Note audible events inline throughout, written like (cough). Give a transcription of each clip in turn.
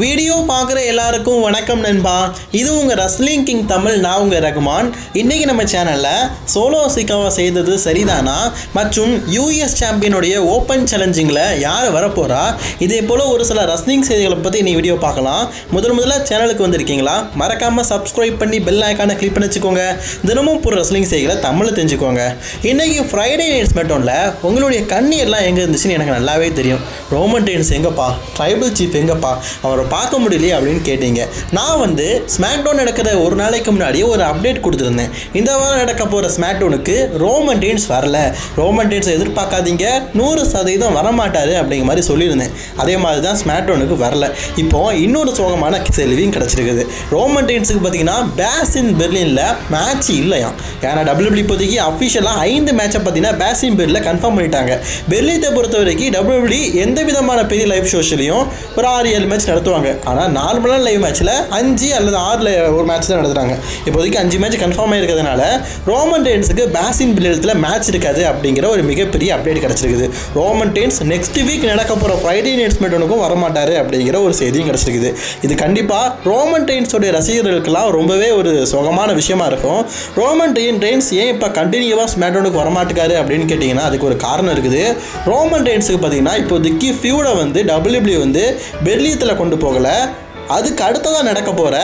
Video பார்க்குற எல்லாருக்கும் வணக்கம் நண்பா. இது உங்கள் ரஸ்லிங் கிங் தமிழ் நான் உங்கள் ரகுமான். இன்றைக்கி நம்ம சேனலில் சோலோ சிக்காவா செய்தது சரிதானா? மற்றும் யூஎஸ் சாம்பியனுடைய ஓப்பன் சேலஞ்சிங்கில் யார் வரப்போகிறா இதே போல் ஒரு சில ரஸ்லிங் செய்திகளை பற்றி நீ வீடியோ பார்க்கலாம். முதல் முதல்ல சேனலுக்கு வந்திருக்கீங்களா? மறக்காமல் சப்ஸ்கிரைப் பண்ணி பெல் ஐக்கானை கிளிக் பண்ணி வச்சுக்கோங்க. தினமும் ஒரு ரஸ்லிங் செய்திகளை தமிழில் தெரிஞ்சுக்கோங்க. இன்றைக்கி ஃப்ரைடே நைட்ஸ் மட்டும்ல உங்களுடைய கண்ணீர்லாம் எங்கே இருந்துச்சுன்னு எனக்கு நல்லாவே தெரியும். ரோமன் டெயின்ஸ் எங்கப்பா? ட்ரைபல் சீஃப் எங்கப்பா? அவரை பார்க்க முடியலையே அப்படின்னு கேட்டீங்க. நான் வந்து ஸ்மாக்டவுன் நடக்கிற ஒரு நாளைக்கு முன்னாடியே ஒரு அப்டேட் கொடுத்துருந்தேன். இந்த வாரம் நடக்க போகிற ஸ்மாக்டவுனுக்கு ரோமன் டீன்ஸ் வரல. ரோமன் டெயின்ஸை எதிர்பார்க்காதீங்க. நூறு சதவீதம் வரமாட்டார் அப்படிங்கிற மாதிரி சொல்லியிருந்தேன். அதே மாதிரி தான் ஸ்மாக்டவுனுக்கு வரல. இப்போ இன்னொரு சோகமான செல்வியும் கிடச்சிருக்குது. ரோமன் டீன்ஸுக்கு பார்த்தீங்கன்னா பேசின் பெர்லினில் மேட்ச் இல்லையாம். ஏன்னா டபிள்யூபிள்யூ இப்போதைக்கு அஃபிஷியலாக ஐந்து மேட்சை பார்த்தீங்கன்னா பேசின் பெர்லில் கன்ஃபார்ம் பண்ணிட்டாங்க. பெர்லியத்தை பொறுத்த வரைக்கும் டபிள்யூபிள்யூ எந்த விதமான பெரிய லைவ் ஷோஸ்லையும் ஒரு ஆறு ஏழு மேட்ச் நடத்துவாங்க. ஆனால் நார்மலான லைவ் மேட்ச்சில் அஞ்சு அல்லது ஆறில் ஒரு மேட்ச் தான் நடத்துகிறாங்க இப்போதைக்கு அஞ்சு மேட்ச் கன்ஃபார்ம் ஆகிருக்கிறதுனால ரோமன் டெயின்ஸுக்கு பேசின் பில்லியத்தில் மேட்ச் இருக்காது அப்படிங்கிற ஒரு மிகப்பெரிய அப்டேட் கிடச்சிருக்குது. ரோமன் டெயின்ஸ் நெக்ஸ்ட் வீக் நடக்க போகிற ஃப்ரைடே நைட்ஸ் வர வரமாட்டார் அப்படிங்கிற ஒரு செய்தியும் கிடச்சிருக்குது. இது கண்டிப்பாக ரோமன் டெயின்ஸோடைய ரசிகர்களுக்கெல்லாம் ரொம்பவே ஒரு சுகமான விஷயமா இருக்கும். ரோமன் டெயின் டெயின்ஸ் ஏன் இப்போ கண்டினியூவாக ஸ்மேட்டோனுக்கு வரமாட்டுக்காரு அப்படின்னு கேட்டிங்கன்னா அதுக்கு ஒரு காரணம் இருக்குது. ரோமன் டெயின்ஸுக்கு பார்த்தீங்கன்னா இப்போதைக்கு ஃபியூடை வந்து டபிள்யூபிள்யூ வந்து பெர்லியத்தில் கொண்டு போகலை. அதுக்கு அடுத்ததாக நடக்க போகிற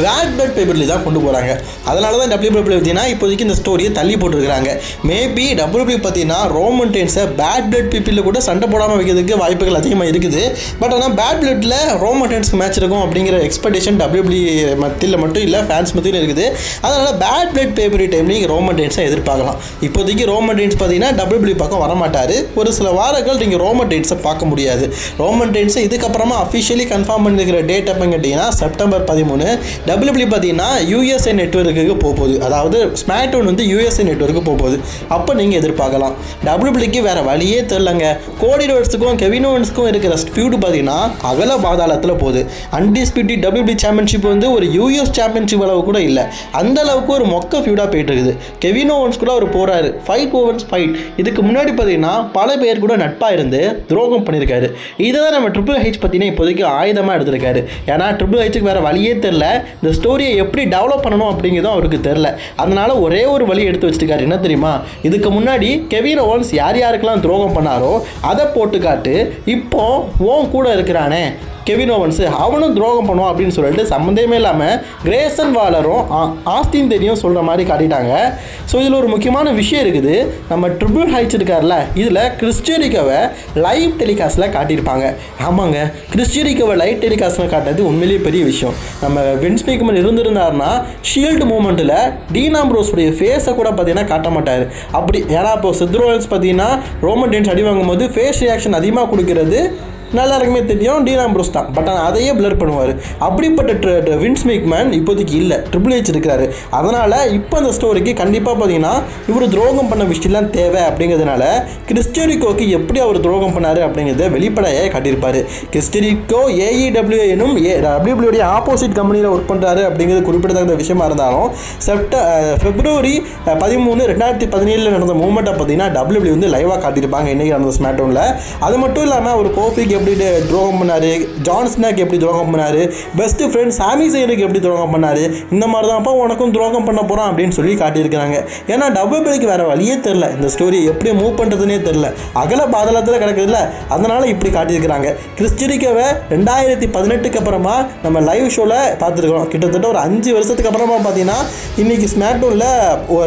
பேட் பெட் பேப்பர்லி தான் கொண்டு போகிறாங்க அதனால தான் டபிள்யூ பார்த்தீங்கன்னா இப்போதைக்கு இந்த ஸ்டோரியை தள்ளி போட்டிருக்கிறாங்க. மேபி டபிள்யூ பார்த்தீங்கன்னா ரோமன் டென்ஸை பேட் பிளட் பீப்பிளில் கூட சண்டை போடாமல் வைக்கிறதுக்கு வாய்ப்புகள் அதிகமாக இருக்குது. பட் ஆனால் பேட் பிளட்டில் ரோமன் டென்ஸ்க்கு மேட்ச் இருக்கும் அப்படிங்கிற எக்ஸ்பெக்டேஷன் டபிள்யூபிள்யூ மத்தியில் மட்டும் இல்லை ஃபேன்ஸ் மத்தியில் இருக்குது. அதனால் பேட் பிளட் பேப்பரி டைம்ல நீங்கள் ரோமன் டென்ஸை எதிர்பார்க்கலாம். இப்போதைக்கு ரோமன் டென்ஸ் பார்த்தீங்கன்னா டபிள்யூபிள்யூ பக்கம் வரமாட்டார். ஒரு சில வாரங்கள் நீங்கள் ரோமன் டென்ஸை பார்க்க முடியாது. ரோமன் டென்ஸை இதுக்கப்புறமா அஃபிஷியலி கன்ஃபார்ம் பண்ணிருக்கிற டேட் அப்படின்னு கேட்டிங்கன்னா செப்டம்பர் பதிமூணு. டபிள்யூபிள்யூ பார்த்தீங்கன்னா யூஎஸ்ஏ நெட்ஒர்க்குக்கு போக போகுது அதாவது ஸ்மாக்டவுன் வந்து யூஎஸ்ஏ நெட்ஒர்க்கு போக போகுது அப்போ நீங்கள் எதிர்பார்க்கலாம். டபிள்யூபிள்யூக்கு வேறு வழியே தெரிலங்க கோடி ரோட்ஸுக்கும் கெவினோன்ஸுக்கும் இருக்கிற ஃபியூடு பார்த்தீங்கன்னா அகல பாதாளத்தில் போகுது. அன்டிஸ்பியூட்டி டபிள்யூபிள்யூ சாம்பியன்ஷிப் வந்து ஒரு யூஎஸ் சாம்பியன்ஷிப் அளவு கூட இல்லை. அந்த அளவுக்கு ஒரு மொக்க ஃபியூடாக போயிட்டு இருக்குது. கெவின் ஓவன்ஸ் கூட அவர் போகிறாரு ஃபைட் ஓவன்ஸ் ஃபைட் இதுக்கு முன்னாடி பார்த்தீங்கன்னா பல பேர் கூட நட்பாக இருந்து துரோகம் பண்ணியிருக்காரு. இதை தான் நம்ம ட்ரிபிள் ஹெச் பார்த்தீங்கன்னா இப்போதைக்கு ஆயுதமாக எடுத்திருக்காரு. ஏன்னா ட்ரிபிள் ஹெச்சுக்கு வேறு வழியே தெரில இந்த ஸ்டோரியை எப்படி டெவலப் பண்ணணும் அப்படிங்கிறதும் அவருக்கு தெரில அதனால ஒரே ஒரு வழி எடுத்து வச்சுருக்காரு. என்ன தெரியுமா? இதுக்கு முன்னாடி கெவின் ஓன்ஸ் யார் யாருக்கெல்லாம் துரோகம் பண்ணாரோ அதை போட்டு காட்டு இப்போ ஓன் கூட இருக்கிறானே கெவின் ஓவன்ஸு அவனும் துரோகம் பண்ணுவான் அப்படின்னு சொல்லிட்டு சம்மந்தமே இல்லாமல் கிரேசன் வாலரும் ஆ- ஆஸ்தின் தெரியும் சொல்கிற மாதிரி காட்டிட்டாங்க. ஸோ இதில் ஒரு முக்கியமான விஷயம் இருக்குது. நம்ம ட்ரிபிள் ஹைட்ஸ் இருக்கார்ல இதில் கிறிஸ்டியரிக்கோவை லைவ் டெலிகாஸ்ட்டில் காட்டியிருப்பாங்க. ஆமாங்க கிறிஸ்டியரிக்கோவை லைவ் டெலிகாஸ்ட்டில் காட்டினது உண்மையிலேயே பெரிய விஷயம். நம்ம வின்ஸ் மேக்மன் இருந்திருந்தாருன்னா ஷீல்டு மூமெண்ட்டில் டீனாம்ப்ரோஸுடைய ஃபேஸை கூட பார்த்தீங்கன்னா காட்ட மாட்டார். அப்படி ஏன்னா இப்போ சித்ரோயல்ஸ் பார்த்தீங்கன்னா ரோமன் டென்ஸ் அடி வாங்கும்போது ஃபேஸ் ரியாக்ஷன் அதிகமாக கொடுக்கறது நல்லா இருக்குமே தெரியும் டீனா ப்ரூஸ் தான். பட் ஆனால் அதையே பிளர் பண்ணுவார். அப்படிப்பட்ட ட்ர- வின்ஸ் மேக்மேன் இப்போதைக்கு இல்லை. ட்ரிபிள் ஹெச் இருக்கிறாரு. அதனால் இப்போ அந்த ஸ்டோரிக்கு கண்டிப்பாக பார்த்தீங்கன்னா இவர் துரோகம் பண்ண விஷயம்லாம் தேவை அப்படிங்கிறதுனால கிறிஸ்டரிக்கோக்கு எப்படி அவர் துரோகம் பண்ணார் அப்படிங்கிறத வெளிப்படையாக காட்டியிருப்பார். கிறிஸ்டரிக்கோ ஏஇடபிள்யூ எனும் ஏ டபிள்யூபிள்யூடைய ஆப்போசிட் கம்பெனியில் ஒர்க் பண்ணுறாரு அப்படிங்கிறது குறிப்பிடத்தக்க விஷயமா இருந்தாலும் செப்ட பிப்ரவரி பதிமூணு ரெண்டாயிரத்தி பதினேழில் நடந்த மூமெண்ட்டை பார்த்தீங்கன்னா டபிள்யூபிள்யூ வந்து லைவாக காட்டியிருப்பாங்க இன்றைக்கி நடந்த ஸ்மாக்டவுனில் அது மட்டும் இல்லாமல் அவர் கோஃபிக்கு எப்படி துரோகம் பண்ணார். ஜான்ஸ்னாக்கு எப்படி துரோகம் பண்ணார்? பெஸ்ட் ஃப்ரெண்ட் சாமி சைடுக்கு எப்படி துரோகம் பண்ணார்? இந்த மாதிரி தான்ப்பா உனக்கும் துரோகம் பண்ண போகிறான் அப்படின்னு சொல்லி காட்டியிருக்கிறாங்க. ஏன்னா டபுள் டபிள்யூபிள்யூக்கு வேறு வழியே தெரில இந்த ஸ்டோரி எப்படி மூவ் பண்ணுறதுனே தெரில அகல பாதளத்தில் கிடக்குதுல்ல. அதனால் இப்படி காட்டியிருக்கிறாங்க. கிறிஸ்டிரிக்கவை ரெண்டாயிரத்தி பதினெட்டுக்கு அப்புறமா நம்ம லைவ் ஷோவில் பார்த்துருக்கோம் கிட்டத்தட்ட ஒரு அஞ்சு வருஷத்துக்கு அப்புறமா பார்த்தீங்கன்னா இன்றைக்கி ஸ்மாக்டோனில்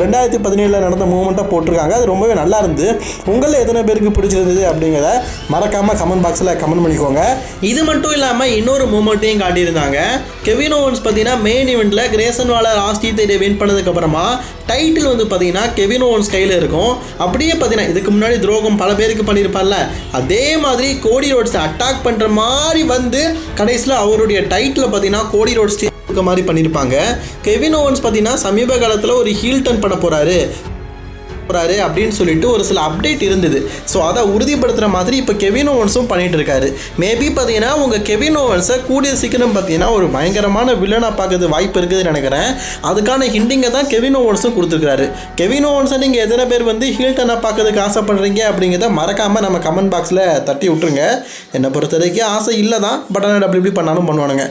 ரெண்டாயிரத்தி பதினேழில் நடந்த மூமெண்ட்டாக போட்டிருக்காங்க. அது ரொம்பவே நல்லா இருந்து உங்களில் எத்தனை பேருக்கு பிடிச்சிருந்தது அப்படிங்கிறத மறக்காமல் கமெண்ட் பாக்ஸில் கமெண்ட் பண்ணிக்கோங்க. இது மட்டும் இல்லாமல் இன்னொரு மூமெண்ட்டையும் காட்டியிருந்தாங்க. கெவின் ஓவன்ஸ் பார்த்தீங்கன்னா மெயின் இவெண்ட்டில் கிரேசன் வாலர் ஆஸ்தி தேடி வின் பண்ணதுக்கப்புறமா டைட்டில் வந்து பார்த்தீங்கன்னா கெவின் ஓவன்ஸ் கையில் இருக்கும். அப்படியே பார்த்தீங்கன்னா இதுக்கு முன்னாடி துரோகம் பல பேருக்கு பண்ணியிருப்பார்ல. அதே மாதிரி கோடி ரோட்ஸை அட்டாக் பண்ணுற மாதிரி வந்து கடைசியில் அவருடைய டைட்டில் பார்த்தீங்கன்னா கோடி ரோட்ஸ் இருக்க மாதிரி பண்ணியிருப்பாங்க. கெவின் ஓவன்ஸ் பார்த்தீங்கன்னா சமீப காலத்தில் ஒரு ஹீல் டர்ன் பண்ண போகிறாரு போறாரு அப்படின்னு சொல்லிட்டு ஒரு சில அப்டேட் இருந்தது. ஸோ அதை உறுதிப்படுத்துகிற மாதிரி இப்போ கெவின் ஓவன்ஸும் பண்ணிட்டு இருக்காரு. மேபி பார்த்தீங்கன்னா உங்கள் கெவின் ஓவன்ஸை கூடிய சீக்கிரம் பார்த்தீங்கன்னா ஒரு பயங்கரமான வில்லனாக பார்க்கறது வாய்ப்பு இருக்குதுன்னு நினைக்கிறேன். அதுக்கான ஹிண்டிங்கை தான் கெவின் ஓவன்ஸும் கொடுத்துருக்காரு கெவின் ஓவன்ஸை நீங்கள் எத்தனை பேர் வந்து ஹீல்டனாக பார்க்கறதுக்கு ஆசைப்படுறீங்க அப்படிங்கிறத மறக்காமல் நம்ம கமெண்ட் பாக்ஸில் தட்டி விட்டுருங்க. என்னை பொறுத்த வரைக்கும் ஆசை இல்லை தான் பட் ஆனால் அப்படி இப்படி பண்ணாலும் பண்ணுவானுங்க.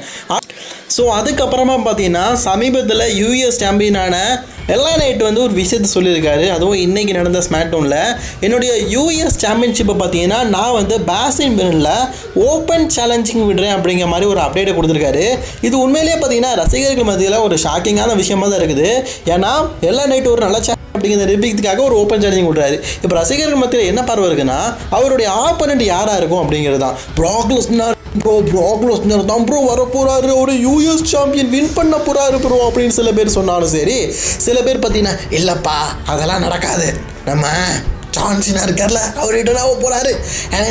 ஸோ அதுக்கப்புறமா பார்த்தீங்கன்னா சமீபத்தில் யூஎஸ் சாம்பியனான எல்லா நைட் வந்து ஒரு விஷயத்த சொல்லியிருக்காரு. அதுவும் இன்றைக்கி நடந்த ஸ்மாக்டவுனில் என்னுடைய யூஎஸ் சாம்பியன்ஷிப்பை பார்த்தீங்கன்னா நான் வந்து பேசின் பிரினில் ஓப்பன் சேலஞ்சிங் விடுறேன் அப்படிங்கிற மாதிரி ஒரு அப்டேட்டை கொடுத்துருக்காரு. இது உண்மையிலேயே பார்த்தீங்கன்னா ரசிகர்கள் மத்தியில் ஒரு ஷாக்கிங்கான விஷயமா தான் இருக்குது. ஏன்னா எல்லா நைட் ஒரு நல்ல cha- அப்படிங்கிற நிரூபிக்கிறதுக்காக ஒரு ஓப்பன் சேலஞ்சிங் விடுறாரு. இப்போ ரசிகர்கள் மத்தியில் என்ன பார்வை இருக்குன்னா அவருடைய ஆப்பனண்ட் யாராக இருக்கும் அப்படிங்கிறது தான். ப்ராக்லஸ்னா ப்ரோ ப்ராக்லஸ்னர் தான் ப்ரோ வர போகிறாரு ஒரு யூஎஸ் சாம்பியன் வின் பண்ண போகிறாரு ப்ரோ அப்படின்னு சில பேர் சொன்னாலும் சரி சில பேர் பார்த்தீங்கன்னா இல்லைப்பா அதெல்லாம் நடக்காது. நம்ம சான்சினா இருக்கார்ல அவர் ரிட்டர்ன் ஆக போகிறாரு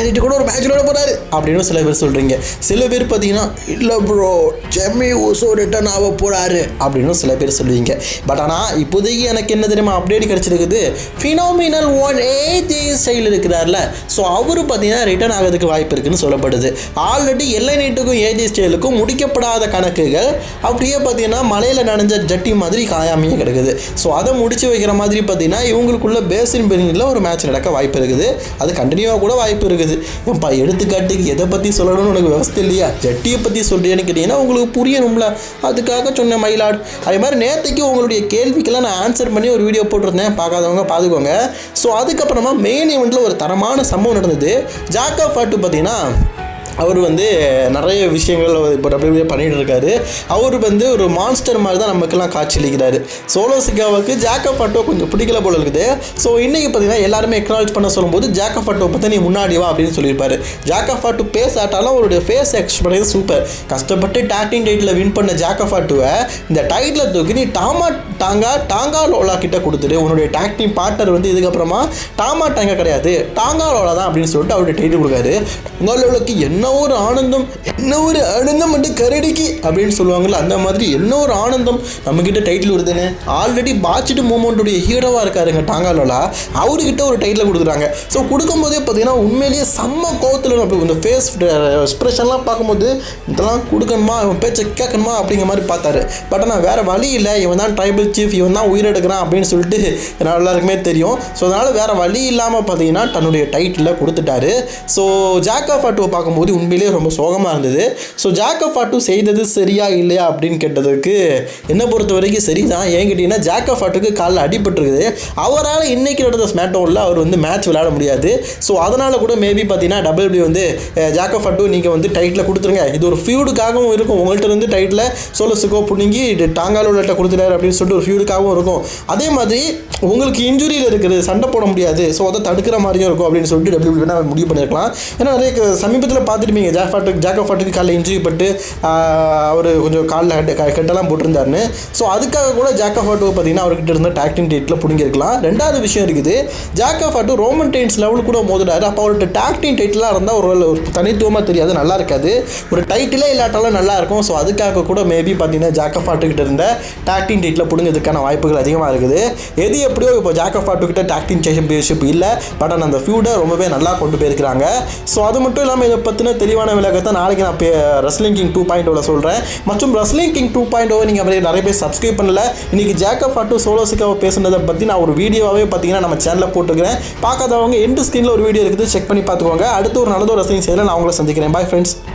நேற்று கூட ஒரு மேட்ச் விளையாட போகிறாரு அப்படின்னு சில பேர் சொல்கிறீங்க சில பேர் பார்த்தீங்கன்னா இல்லை ப்ரோ ஜெம்மி ஊசோ ரிட்டர்ன் ஆக போகிறாரு அப்படின்னு சில பேர் சொல்லுவீங்க பட் ஆனால் இப்போதைக்கு எனக்கு என்ன தெரியுமா அப்டேட் கிடச்சிருக்குது. ஃபினாமினல் ஒன் ஏஜே ஸ்டைல் இருக்கிறார்ல. ஸோ அவரு பார்த்தீங்கன்னா ரிட்டர்ன் ஆகிறதுக்கு வாய்ப்பு இருக்குன்னு சொல்லப்படுது. ஆல்ரெடி எல்லை நீட்டுக்கும் ஏஜே ஸ்டைலுக்கும் முடிக்கப்படாத கணக்குகள் அப்படியே பார்த்தீங்கன்னா மலையில் நனைஞ்ச ஜட்டி மாதிரி காயாமையே கிடக்குது. ஸோ அதை முடிச்சு வைக்கிற மாதிரி பார்த்தீங்கன்னா இவங்களுக்குள்ள பேசின் பெரிங்கில் ஒரு மேட்ச் நடக்க வாய்ப்பு இருக்குது. அது கண்டினியூவாக கூட வாய்ப்பு இருக்குது. ஏன்ப்பா எடுத்துக்காட்டுக்கு எதை பற்றி சொல்லணும்னு உனக்கு விவசாயம் இல்லையா? ஜட்டியை பற்றி சொல்கிறேன்னு கேட்டிங்கன்னா உங்களுக்கு புரியணும்ல. அதுக்காக சொன்ன மயிலாடு அதே மாதிரி நேற்றுக்கு உங்களுடைய கேள்விக்கெல்லாம் நான் ஆன்சர் பண்ணி ஒரு வீடியோ போட்டிருந்தேன். பார்க்காதவங்க பார்த்துக்கோங்க. ஸோ அதுக்கப்புறமா மெயின் ஈவெண்ட்டில் ஒரு தரமான சம்பவம் நடந்தது. ஜாக்கா பாட்டு பார்த்தீங்கன்னா அவர் வந்து நிறைய விஷயங்கள் இப்போ அப்படியே பண்ணிட்டு இருக்காரு அவர் வந்து ஒரு மான்ஸ்டர் மாதிரி தான் நமக்கெல்லாம் காட்சியளிக்கிறாரு. சோலோ சிக்காவுக்கு ஜாக்கப் ஆட்டோ கொஞ்சம் பிடிக்கல போல இருக்குது. ஸோ இன்றைக்கி பார்த்தீங்கன்னா எல்லாருமே எக்னாலஜ் பண்ண சொல்லும்போது ஜாக்கப் ஆட்டோ பற்றி நீ முன்னாடி வா அப்படின்னு சொல்லியிருப்பாரு. ஜாக்கப் ஆட்டோ பேசாட்டாலும் ஆட்டாலும் அவருடைய ஃபேஸ் எக்ஸ்பிரஸ் சூப்பர் கஷ்டப்பட்டு டாக்டிங் டைட்டில் வின் பண்ண ஜாக்கப் ஆட்டுவை இந்த டைட்டில் தூக்கி நீ டாமா டாங்கா டாங்கா லோலா கிட்ட கொடுத்துட்டு உன்னுடைய டாக்டிங் பார்ட்னர் வந்து இதுக்கப்புறமா டாமா டாங்கா கிடையாது. டாங்கா லோலா தான் அப்படின்னு சொல்லிட்டு அவருடைய டைட்டில் கொடுக்காரு. உங்களுக்கு என்ன ஒரு ஆனந்தம்? என்ன ஒரு ஆனந்தம் வந்து கரடிக்கு? அப்படின்னு சொல்லுவாங்கள்ல அந்த மாதிரி என்ன ஒரு ஆனந்தம் நம்மக்கிட்ட டைட்டில் வருதுன்னு? ஆல்ரெடி பாச்சிட்டு மூமெண்ட்டுடைய ஹீரோவாக இருக்காருங்க டாங்காலோலா. அவர்கிட்ட ஒரு டைட்டில் கொடுக்குறாங்க. ஸோ கொடுக்கும்போதே பார்த்தீங்கன்னா உண்மையிலேயே செம்ம கோவத்தில் அப்படி இந்த ஃபேஸ் எக்ஸ்பிரஷன்லாம் பார்க்கும்போது இதெல்லாம் கொடுக்கணுமா? இவன் பேச்சை கேட்கணுமா? அப்படிங்கிற மாதிரி பார்த்தாரு. பட் ஆனால் வேறு வழி இல்லை. இவன் தான் ட்ரைபல் சீஃப் இவன் தான் உயிரெடுக்கிறான் அப்படின்னு சொல்லிட்டு (laughs) எல்லாருக்குமே தெரியும். ஸோ அதனால் வேறு வழி இல்லாமல் பார்த்தீங்கன்னா தன்னுடைய டைட்டில் கொடுத்துட்டாரு. ஸோ ஜாக் ஆஃப் ஆட்டுவை பார்க்கும்போது உண்மையிலேயே ரொம்ப சோகமாக இருந்தது. ஸோ ஜாக்கப் ஆஃப் ஆட்டு செய்தது சரியா இல்லையா அப்படின்னு கேட்டதுக்கு என்னை பொறுத்த வரைக்கும் சரி தான் ஏன் கேட்டிங்கன்னா ஜாக்கப் ஆஃப் ஆட்டுக்கு காலில் அடிபட்டுருக்குது. அவரால் இன்னைக்கு நடந்த ஸ்மேட்டோவில் அவர் வந்து மேட்ச் விளையாட முடியாது. ஸோ அதனால் கூட மேபி பார்த்தீங்கன்னா டபிள்யூபி வந்து ஜாக்கப் ஆஃப் ஆட்டு நீங்கள் வந்து டைட்டில் கொடுத்துருங்க. இது ஒரு ஃபியூடுக்காகவும் இருக்கும். உங்கள்கிட்ட இருந்து டைட்டில் சோலஸுக்கோ பிடுங்கி டாங்காலோட்ட கொடுத்துட்டாரு அப்படின்னு சொல்லிட்டு ஒரு ஃபியூடுக்காகவும் இருக்கும். அதே மாதிரி உங்களுக்கு இன்ஜுரியில் இருக்கிறது சண்டை போட முடியாது. ஸோ அதை தடுக்கிற மாதிரியும் இருக்கும் அப்படின்னு சொல்லிட்டு டபிள்யூபி வேணால் முடிவு பண்ணியிருக்கலாம் ஏன்னா நிறைய சமீபத்தில் பார்த்து பார்த்துருப்பீங்க ஜாஃபாட்டுக்கு ஜாக்கோ ஜாக் ஃபாட்டுக்கு காலில் இன்ஜுரி பட்டு அவர் கொஞ்சம் காலில் கெட்டெல்லாம் போட்டிருந்தாருன்னு. ஸோ அதுக்காக கூட ஜாக்கோ ஃபாட்டு பார்த்தீங்கன்னா அவர்கிட்ட இருந்த டாக்டிங் டேட்டில் பிடிங்கிருக்கலாம் ரெண்டாவது விஷயம் இருக்குது Jacob Fatu Roman Reigns level கூட மோதுறாரு அப்போ அவர்கிட்ட டாக்டிங் டைட்டிலாக இருந்தால் ஒரு தனித்துவமாக தெரியாது நல்லா இருக்காது. ஒரு டைட்டிலே இல்லாட்டாலும் நல்லா இருக்கும். ஸோ அதுக்காக கூட மேபி பார்த்தீங்கன்னா ஜாக் ஃபாட்டுக்கிட்ட இருந்த டாக்டிங் டைட்டில் பிடுங்கிறதுக்கான வாய்ப்புகள் அதிகமாக இருக்குது. எது எப்படியோ இப்போ ஜாக் ஆஃப் ஃபாட்டுக்கிட்ட டாக்டிங் சாம்பியன்ஷிப் இல்லை. பட் ஆனால் அந்த ஃபியூடை ரொம்பவே நல்லா கொண்டு போயிருக்கிறாங்க. ஸோ அது மட்டும் இல்லாமல் இதை பற்றின தெளிவான விளக்கத்தை நாளைக்கு நான் ரஸ்லிங் கிங் டூ பாயிண்ட் சொல்கிறேன் மற்றும் ரஸ்லிங் கிங் டூ பாயிண்ட் நீங்கள் அப்படியே நிறைய பேர் சப்ஸ்கிரைப் பண்ணல. இன்னைக்கு ஜேக்கப் ஃபாட்டு சோலோசிக்காவை பேசுனதை பற்றி நான் ஒரு வீடியோவாகவே பார்த்தீங்கன்னா நம்ம சேனலில் போட்டுக்கிறேன் பார்க்காதவங்க எண்டு ஸ்க்ரீனில் ஒரு வீடியோ இருக்குது செக் பண்ணி பார்த்துக்கோங்க. அடுத்து ஒரு நல்லதோ ரஸ்லிங் செய்யல நான் உங்களை சந்திக்கிறேன். Bye friends